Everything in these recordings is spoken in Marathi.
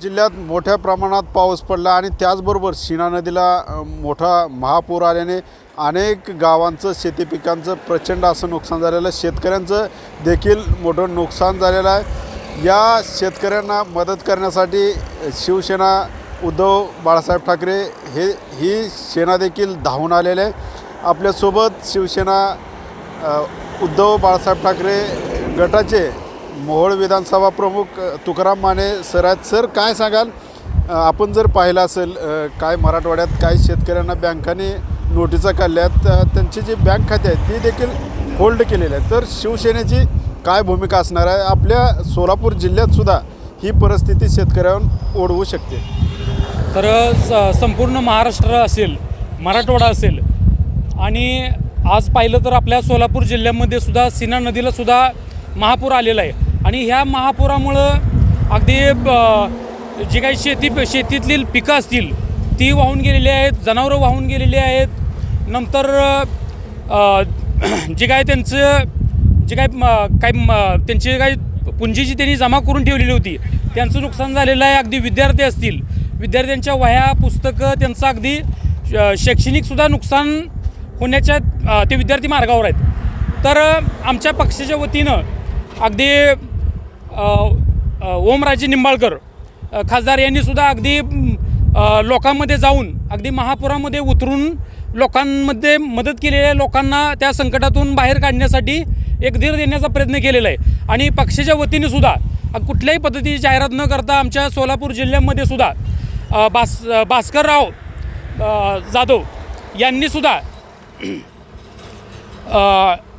जिल्ह्यात मोठ्या प्रमाणात पाऊस पडला आणि त्याचबरोबर शिना नदीला मोठा महापूर आल्याने अनेक गावांचं शेती पिकांचं प्रचंड असं नुकसान झालेलं आहे. शेतकऱ्यांचं देखील मोठं नुकसान झालेलं आहे. या शेतकऱ्यांना मदत करण्यासाठी शिवसेना उद्धव बाळासाहेब ठाकरे हे ही सेना देखील धावून आलेले आहे. आपल्यासोबत शिवसेना उद्धव बाळासाहेब ठाकरे गटाचे मोहोळ विधानसभा प्रमुख तुकाराम माने सर आहेत. सर काय सांगाल? आपण जर पाहिलं असेल काय मराठवाड्यात काही शेतकऱ्यांना बँकाने नोटिसा काढल्यात त्यांची जी बँक खाते आहेत ती देखील होल्ड केलेली आहे तर शिवसेनेची काय भूमिका असणार आहे? आपल्या सोलापूर जिल्ह्यातसुद्धा ही परिस्थिती शेतकऱ्यांवर ओढवू शकते. तर स- संपूर्ण महाराष्ट्र असेल मराठवाडा असेल आणि आज पाहिलं तर आपल्या सोलापूर जिल्ह्यामध्ये सुद्धा सीना नदीला सुद्धा महापूर आलेला आहे. आणि ह्या महापुरामुळं अगदी ब- जी काही शेती शेतीतील पिकं असतील ती वाहून गेलेली आहेत जनावरं वाहून गेलेली आहेत. नंतर जे काय त्यांचं जे काय म- काय म- त्यांची काही पुंजी जी त्यांनी जमा करून ठेवलेली होती त्यांचं नुकसान झालेलं आहे. अगदी विद्यार्थी असतील विद्यार्थ्यांच्या वह्या पुस्तकं त्यांचं अगदी श- शैक्षणिकसुद्धा नुकसान होण्याच्या ते विद्यार्थी मार्गावर आहेत. तर आमच्या पक्षाच्या वतीनं अगदी ओमराजे निंबाळकर खासदार यांनीसुद्धा अगदी लोकांमध्ये जाऊन अगदी महापुरामध्ये उतरून लोकांमध्ये मदत केलेल्या लोकांना त्या संकटातून बाहेर काढण्यासाठी एक धीर देण्याचा प्रयत्न केलेला आहे. आणि पक्षाच्या वतीने सुद्धा कुठल्याही पद्धतीची जाहिरात न करता आमच्या सोलापूर जिल्ह्यामध्ये सुद्धा भास भास्करराव जाधव यांनीसुद्धा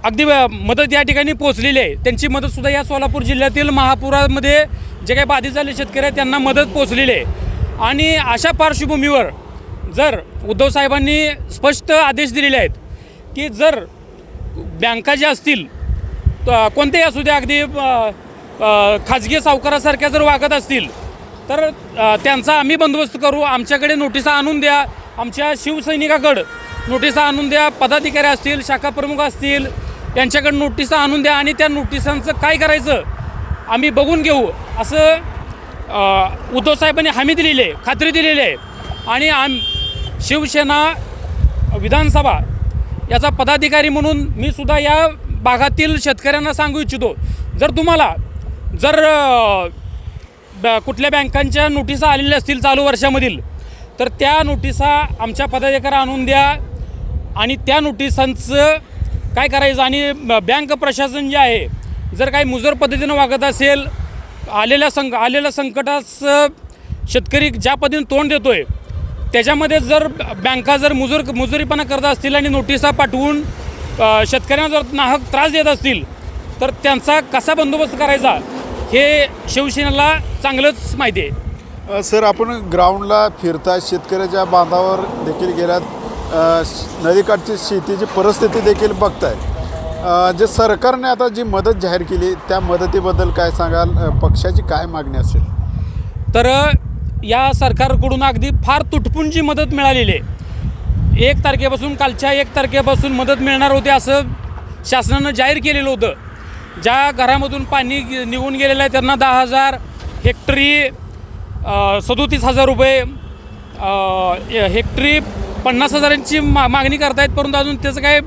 अगदी मदत या ठिकाणी पोहोचलेली आहे. त्यांची मदतसुद्धा या सोलापूर जिल्ह्यातील महापुरामध्ये जे काही बाधित झाले शेतकरी आहेत त्यांना मदत पोचलेली आहे. आणि अशा पार्श्वभूमीवर जर उद्धव साहेबांनी स्पष्ट आदेश दिलेले आहेत की जर बँका ज्या असतील कोणत्याही असू द्या अगदी खाजगी सावकारासारख्या जर वागत असतील तर त्यांचा आम्ही बंदोबस्त करू आमच्याकडे नोटिसा आणून द्या आमच्या शिवसैनिकाकडं नोटिसा आणून द्या पदाधिकारी असतील शाखा प्रमुख असतील त्यांच्याकडे नोटिसा आणून द्या आणि त्या नोटिसांचं काय करायचं आम्ही बघून घेऊ. असं उद्धव साहेबांनी हमी दिलेली आहे खात्री दिलेली आहे. आणि आम शिवसेना विधानसभा याचा पदाधिकारी म्हणून मी सुद्धा या भागातील शेतकऱ्यांना सांगू इच्छितो. जर तुम्हाला जर ब कुठल्या बँकांच्या नोटिसा आलेल्या असतील चालू वर्षामधील तर त्या नोटिसा आमच्या पदाधिकाऱ्या आणून द्या आणि त्या नोटिसांचं काय करायचं? आणि बँक प्रशासन जे आहे जर काही मुजर पद्धतीनं वागत असेल आलेल्या संक आलेल्या संकटास शेतकरी ज्या पद्धतीने तोंड देतोय त्याच्यामध्ये जर बँका जर मुजूर मुजुरीपणा करत असतील आणि नोटिसा पाठवून शेतकऱ्यांना जर नाहक त्रास देत असतील तर त्यांचा कसा बंदोबस्त करायचा? हे शिवसेनेला चांगलंच माहिती आहे. सर आपण ग्राउंडला फिरता शेतकऱ्याच्या बांधावर देखील गेल्यात नदीकाठची शेतीची परिस्थिती देखील बघताय. जे सरकारने आता जी मदत जाहीर केली त्या मदतीबद्दल काय सांगाल? पक्षाची काय मागणी असेल? तर या सरकारकडून अगदी फार तुटपुंची मदत मिळालेली आहे. एक तारखेपासून कालच्या एक तारखेपासून मदत मिळणार होते असं शासनानं जाहीर केलेलं होतं. ज्या घरामधून पाणी निघून गेलेलं आहे त्यांना दहा हजार हेक्टरी सदोतीस हजार रुपये हेक्टरी पन्नास हजारांची मा मागणी करतायत परंतु अजून त्याचं काय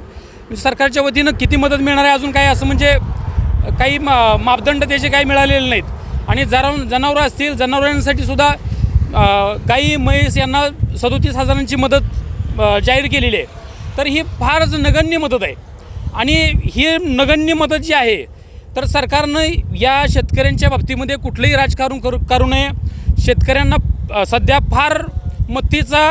सरकारच्या वतीनं किती मदत मिळणार आहे अजून काय असं म्हणजे काही मा मापदंड त्याचे काही मिळालेले नाहीत. आणि जरा जनावरं असतील जनावरांसाठी सुद्धा गाई म्हैस यांना सदोतीस हजारांची मदत जाहीर केलेली आहे. तर ही फारच नगण्य मदत आहे. आणि ही नगण्य मदत जी आहे तर सरकारनं या शेतकऱ्यांच्या बाबतीमध्ये कुठलंही राजकारण करू करू नये. शेतकऱ्यांना सध्या फार मत्तीचा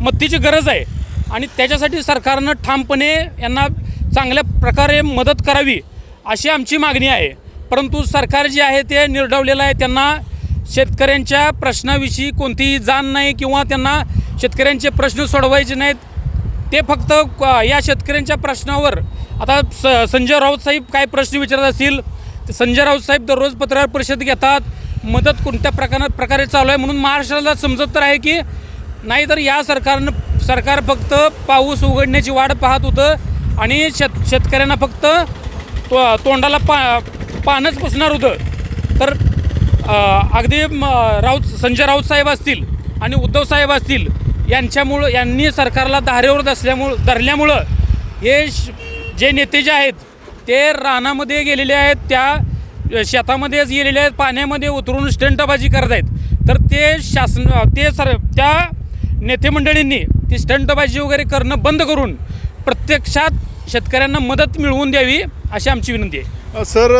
मदतीची गरज आहे. आणि त्याच्यासाठी सरकारनं ठामपणे यांना चांगल्या प्रकारे मदत करावी अशी आमची मागणी आहे. परंतु सरकार जे आहे ते निर्डवलेलं आहे त्यांना शेतकऱ्यांच्या प्रश्नाविषयी कोणतीही जाण नाही किंवा त्यांना शेतकऱ्यांचे प्रश्न सोडवायचे नाहीत. ते फक्त या शेतकऱ्यांच्या प्रश्नावर आता स संजय राऊत साहेब काय प्रश्न विचारत असतील संजय राऊत साहेब दररोज पत्रकार परिषद घेतात. मदत कोणत्या प्रकारात प्रकारे चालू आहे म्हणून महाराष्ट्राला समजत तर आहे की नाहीतर या सरकारनं सरकार फक्त पाऊस उघडण्याची वाट पाहत होतं आणि शेत शेतकऱ्यांना फक्त तो तोंडाला पा पानच पुसणार होतं. तर अगदी म, राऊत संजय राऊत साहेब असतील आणि उद्धव साहेब असतील यांच्यामुळं यांनी सरकारला धारेवर दसल्यामुळं धरल्यामुळं हे श- जे नेते जे आहेत ते रानामध्ये गेलेले आहेत त्या शेतामध्येच गेलेले आहेत पाण्यामध्ये उतरून स्टंटबाजी करत आहेत तर ते शासन ते सर त्या नेते मंडळींनी ती स्टंटबाजी वगैरे करणं बंद करून प्रत्यक्षात शेतकऱ्यांना मदत मिळवून द्यावी अशी आमची विनंती आहे. सर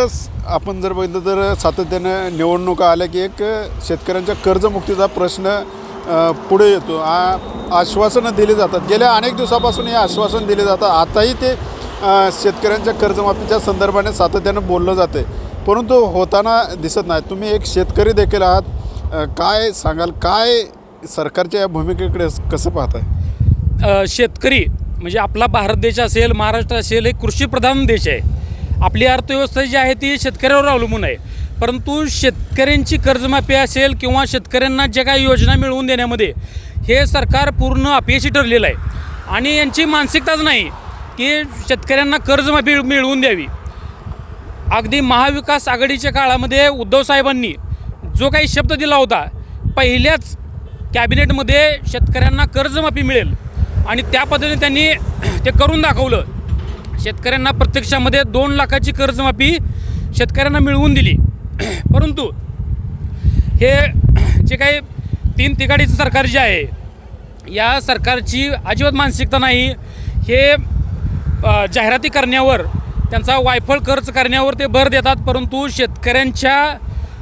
आपण जर बघितलं तर सातत्यानं निवडणुका आल्या की एक शेतकऱ्यांच्या कर्जमुक्तीचा प्रश्न पुढे येतो. आ आश्वासनं दिली जातात. गेल्या अनेक दिवसापासून हे आश्वासन दिले जातात. आताही ते शेतकऱ्यांच्या कर्जमाफीच्या संदर्भाने सातत्यानं बोललं जाते परंतु होताना दिसत नाही. तुम्ही एक शेतकरी देखील आहात. काय सांगाल? काय सरकारच्या या भूमिकेकडे कसं पाहताय? शेतकरी म्हणजे आपला भारत देश असेल महाराष्ट्र असेल हे कृषीप्रधान देश आहे. आपली अर्थव्यवस्था जी आहे ती शेतकऱ्यावर अवलंबून आहे. परंतु शेतकऱ्यांची कर्जमाफी असेल किंवा शेतकऱ्यांना ज्या काही योजना मिळवून देण्यामध्ये हे सरकार पूर्ण अपयशी ठरलेलं आहे. आणि यांची मानसिकताच नाही की शेतकऱ्यांना कर्जमाफी मिळवून द्यावी. अगदी महाविकास आघाडीच्या काळामध्ये उद्धव साहेबांनी जो काही शब्द दिला होता पहिल्याच कॅबिनेटमध्ये शेतकऱ्यांना कर्जमाफी मिळेल. आणि त्या पद्धतीने त्यांनी ते करून दाखवलं. शेतकऱ्यांना प्रत्यक्षामध्ये दोन लाखाची कर्जमाफी शेतकऱ्यांना मिळवून दिली. परंतु हे जे काही तीन तिघाडीचं सरकार जे आहे या सरकारची अजिबात मानसिकता नाही. हे जाहिराती करण्यावर त्यांचा वायफळ खर्च करण्यावर ते भर देतात. परंतु शेतकऱ्यांच्या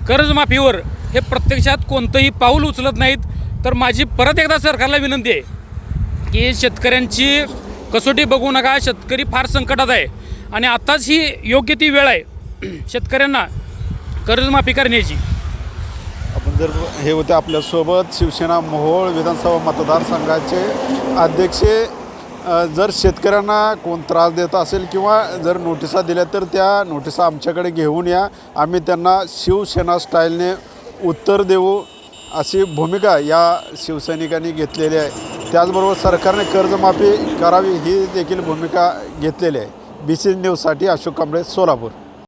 कर्जमाफीवर हे प्रत्यक्षात कोणतंही पाऊल उचलत नाहीत. तर माझी परत एकदा सरकारला विनंती आहे की शेतकऱ्यांची कसोटी बघू नका. शेतकरी फार संकटात आहे. आणि आत्ताच ही योग्य ती वेळ आहे शेतकऱ्यांना कर्जमाफी करण्याची. आपण जर हे होते आपल्यासोबत शिवसेना मोहोळ विधानसभा मतदारसंघाचे अध्यक्ष. जर शेतकऱ्यांना कोण त्रास देत असेल किंवा जर नोटिसा दिल्या तर त्या नोटिसा आमच्याकडे घेऊन या. आम्ही त्यांना शिवसेना स्टाईलने उत्तर देऊ. अशी भूमिका या शिवसैनिकांनी घेतलेली आहे. त्याचबरोबर सरकारने कर्जमाफी करावी ही देखील भूमिका घेतलेली आहे. बी सी न्यूजसाठी अशोक कांबळे सोलापूर.